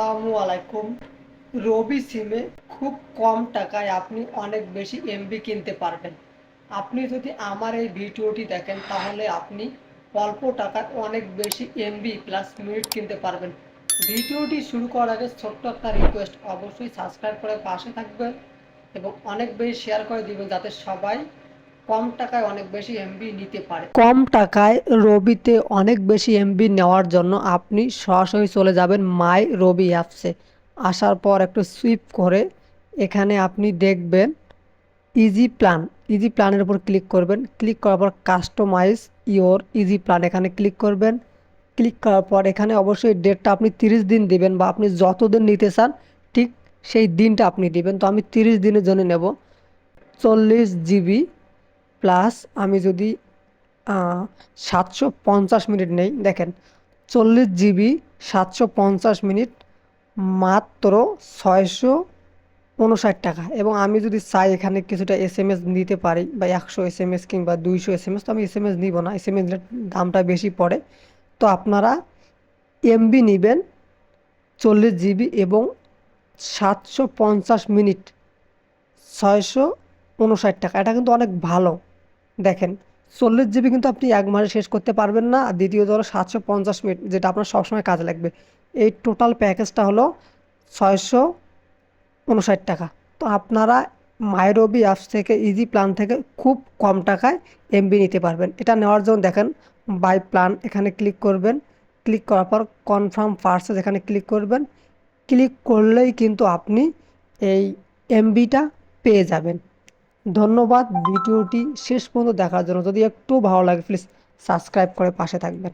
আসসালামু আলাইকুম। রবি সিমে খুব কম টাকায় আপনি অনেক বেশি এমবি কিনতে পারবেন। আপনি যদি আমার এই ভিডিওটি দেখেন, তাহলে আপনি অল্প টাকায় অনেক বেশি এমবি প্লাস মিনিট কিনতে পারবেন। ভিডিওটি শুরু করার আগে ছোট্ট একটা রিকোয়েস্ট অবশ্যই সাবস্ক্রাইব করে পাশে থাকবেন এবং অনেক বেশি শেয়ার করে দিবেন, যাতে সবাই কম টাকায় অনেক বেশি এমবি নিতে পারে। কম টাকায় রবিতে অনেক বেশি এমবি নেওয়ার জন্য আপনি সরাসরি চলে যাবেন মাই রবি অ্যাপসে। আসার পর একটু সুইপ করে এখানে আপনি দেখবেন ইজি প্ল্যান। ইজি প্ল্যানের উপর ক্লিক করবেন। ক্লিক করার পর কাস্টমাইজ ইওর ইজি প্ল্যান এখানে ক্লিক করবেন। ক্লিক করার পর এখানে অবশ্যই ডেটটা আপনি তিরিশ দিন দিবেন বা আপনি যতদিন নিতে চান ঠিক সেই দিনটা আপনি দিবেন। তো আমি তিরিশ দিনের জন্য নেব। চল্লিশ জিবি প্লাস আমি যদি সাতশো পঞ্চাশ মিনিট নেই, দেখেন চল্লিশ জিবি সাতশো পঞ্চাশ মিনিট মাত্র ছয়শো উনষাট টাকা। এবং আমি যদি চাই এখানে কিছুটা এস এম এস নিতে পারি বা একশো এস এম এস কিংবা দুইশো এস এম এস তো আমি এস এম এস নিব না এস এম এস দামটা বেশি পড়ে। তো আপনারা এমবি নেবেন চল্লিশ জিবি এবং সাতশো পঞ্চাশ মিনিট, ছয়শো উনষাট টাকা। এটা কিন্তু অনেক ভালো। দেখেন, চল্লিশ জিবি কিন্তু আপনি এক মাসে শেষ করতে পারবেন না, আর দ্বিতীয়ত হলো সাতশো পঞ্চাশ মিনিট, যেটা আপনার সবসময় কাজে লাগবে। এই টোটাল প্যাকেজটা হলো ছয়শো উনষাট টাকা। তো আপনারা মাইরবি অ্যাপস থেকে, ইজি প্ল্যান থেকে খুব কম টাকায় এমবি নিতে পারবেন। এটা নেওয়ার জন্য দেখেন, বাই প্ল্যান এখানে ক্লিক করবেন। ক্লিক করার পর কনফার্ম পার্সেস এখানে ক্লিক করবেন। ক্লিক করলেই কিন্তু আপনি এই এমবিটা পেয়ে যাবেন। ধন্যবাদ, ভিডিওটি শেষ পর্যন্ত দেখার জন্য। যদি একটু ভালো লাগে প্লিজ সাবস্ক্রাইব করে পাশে থাকবেন।